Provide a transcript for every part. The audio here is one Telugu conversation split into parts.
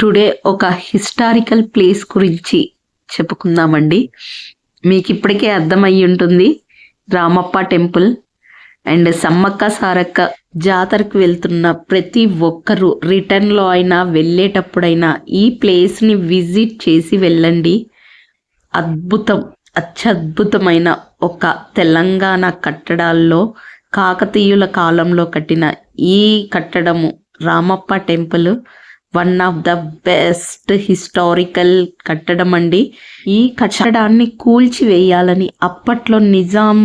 టుడే ఒక హిస్టారికల్ ప్లేస్ గురించి చెప్పుకుందామండి. మీకు ఇప్పటికే అర్థమయ్యి ఉంటుంది. రామప్ప టెంపుల్ అండ్ సమ్మక్క సారక్క జాతరకు వెళ్తున్న ప్రతి ఒక్కరూ రిటర్న్లో అయినా వెళ్ళేటప్పుడైనా ఈ ప్లేస్ని విజిట్ చేసి వెళ్ళండి. అద్భుతం అత్యద్భుతమైన ఒక తెలంగాణ కట్టడాల్లో కాకతీయుల కాలంలో కట్టిన ఈ కట్టడము Ramappa temple one of the best historical కట్టడం అండి. ఈ కట్టడాన్ని కూల్చివేయాలని అప్పట్లో నిజాం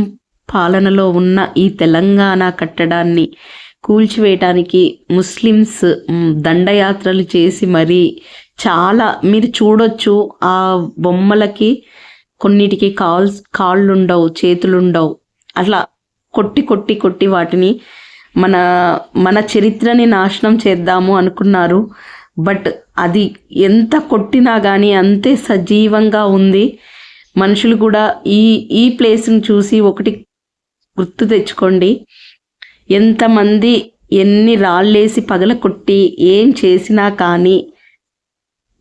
పాలనలో ఉన్న ఈ తెలంగాణ కట్టడాన్ని కూల్చివేయటానికి ముస్లిమ్స్ దండయాత్రలు చేసి మరి చాలా మీరు చూడొచ్చు ఆ బొమ్మలకి కొన్నిటికి కాల్స్ కాళ్ళుండవు చేతులుండవు. అట్లా కొట్టి కొట్టి కొట్టి వాటిని మన మన చరిత్రని నాశనం చేద్దాము అనుకున్నారు. బట్ అది ఎంత కొట్టినా కానీ అంతే సజీవంగా ఉంది. మనుషులు కూడా ఈ ఈ ప్లేస్ని చూసి ఒకటి గుర్తు తెచ్చుకోండి. ఎంతమంది ఎన్ని రాళ్ళేసి పగల కొట్టి ఏం చేసినా కానీ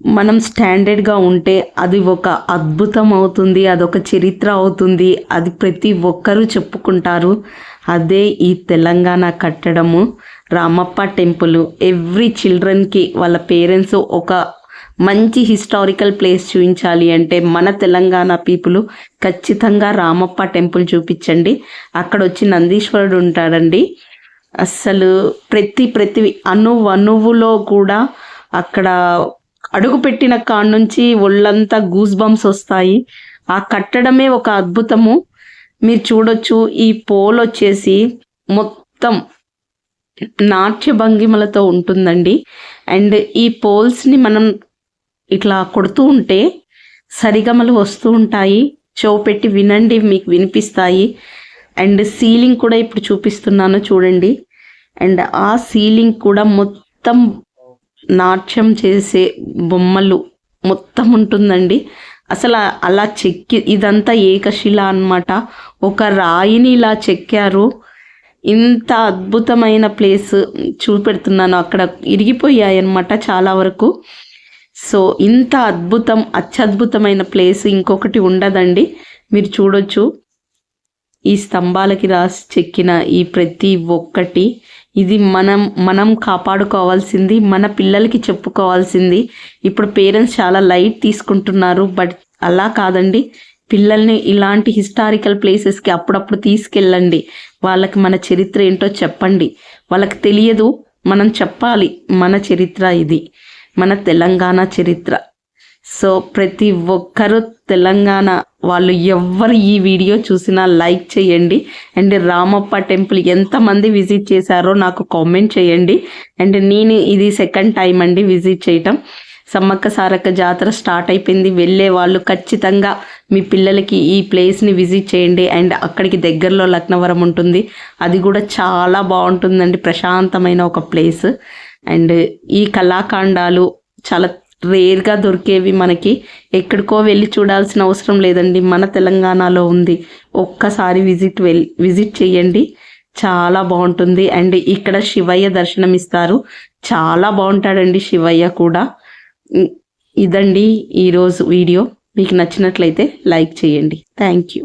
మనం స్టాండర్డ్గా ఉంటే అది ఒక అద్భుతం అవుతుంది అదొక చరిత్ర అవుతుంది అది ప్రతి ఒక్కరూ చెప్పుకుంటారు. అదే ఈ తెలంగాణ కట్టడము. రామప్ప టెంపుల్. ఎవ్రీ చిల్డ్రన్కి వాళ్ళ పేరెంట్స్ ఒక మంచి హిస్టారికల్ ప్లేస్ చూపించాలి అంటే మన తెలంగాణ పీపుల్ ఖచ్చితంగా రామప్ప టెంపుల్ చూపించండి. అక్కడ వచ్చి నందీశ్వరుడు ఉంటాడండి. అస్సలు ప్రతి ప్రతి అణు అణువులో కూడా అక్కడ అడుగు పెట్టిన కాడ నుంచి ఒళ్ళంతా గూస్ బంప్స్ వస్తాయి. ఆ కట్టడమే ఒక అద్భుతము. మీరు చూడొచ్చు ఈ పోల్ వచ్చేసి మొత్తం నాట్య భంగిమలతో ఉంటుందండి. అండ్ ఈ పోల్స్ని మనం ఇట్లా కొడుతూ ఉంటే సరిగమలు వస్తూ ఉంటాయి. షో పెట్టి వినండి మీకు వినిపిస్తాయి. అండ్ సీలింగ్ కూడా ఇప్పుడు చూపిస్తున్నాను చూడండి. అండ్ ఆ సీలింగ్ కూడా మొత్తం నాట్యం చేసే బొమ్మలు మొత్తం ఉంటుందండి. అసలు అలా చెక్కి ఇదంతా ఏకశిల అనమాట ఒక రాయిని ఇలా చెక్కారు. ఇంత అద్భుతమైన ప్లేస్ చూపెడుతున్నాను. అక్కడ ఇరిగిపోయాయి అన్నమాట చాలా వరకు. సో ఇంత అద్భుతం అత్యద్భుతమైన ప్లేస్ ఇంకొకటి ఉండదండి. మీరు చూడొచ్చు. ఈ స్తంభాలకి రాసి చెక్కిన ఈ ప్రతి ఒక్కటి ఇది మనం మనం కాపాడుకోవాల్సింది మన పిల్లలకి చెప్పుకోవాల్సింది. ఇప్పుడు పేరెంట్స్ చాలా లైట్ తీసుకుంటున్నారు బట్ అలా కాదండి. పిల్లల్ని ఇలాంటి హిస్టారికల్ ప్లేసెస్కి అప్పుడప్పుడు తీసుకెళ్ళండి. వాళ్ళకి మన చరిత్ర ఏంటో చెప్పండి. వాళ్ళకి తెలియదు మనం చెప్పాలి మన చరిత్ర ఇది. మన తెలంగాణ చరిత్ర. సో ప్రతి ఒక్కరూ తెలంగాణ వాళ్ళు ఎవ్వరు ఈ వీడియో చూసినా లైక్ చేయండి. అండ్ రామప్ప టెంపుల్ ఎంతమంది విజిట్ చేశారో నాకు కామెంట్ చేయండి. అండ్ నేను ఇది సెకండ్ టైం అండి విజిట్ చేయటం. సమ్మక్క సారక్క జాతర స్టార్ట్ అయిపోయింది. వెళ్ళే వాళ్ళు ఖచ్చితంగా మీ పిల్లలకి ఈ ప్లేస్ని విజిట్ చేయండి. అండ్ అక్కడికి దగ్గరలో లక్నవరం ఉంటుంది. అది కూడా చాలా బాగుంటుందండి. ప్రశాంతమైన ఒక ప్లేస్. అండ్ ఈ కళాఖండాలు చాలా రేర్గా దొరికేవి మనకి. ఎక్కడికో వెళ్ళి చూడాల్సిన అవసరం లేదండి. మన తెలంగాణలో ఉంది. ఒక్కసారి విజిట్ వెల్ విజిట్ చేయండి. చాలా బాగుంటుంది. అండ్ ఇక్కడ శివయ్య దర్శనం ఇస్తారు చాలా బాగుంటాడండి శివయ్య కూడా. ఇదండి ఈరోజు వీడియో. మీకు నచ్చినట్లయితే లైక్ చేయండి. Thank you.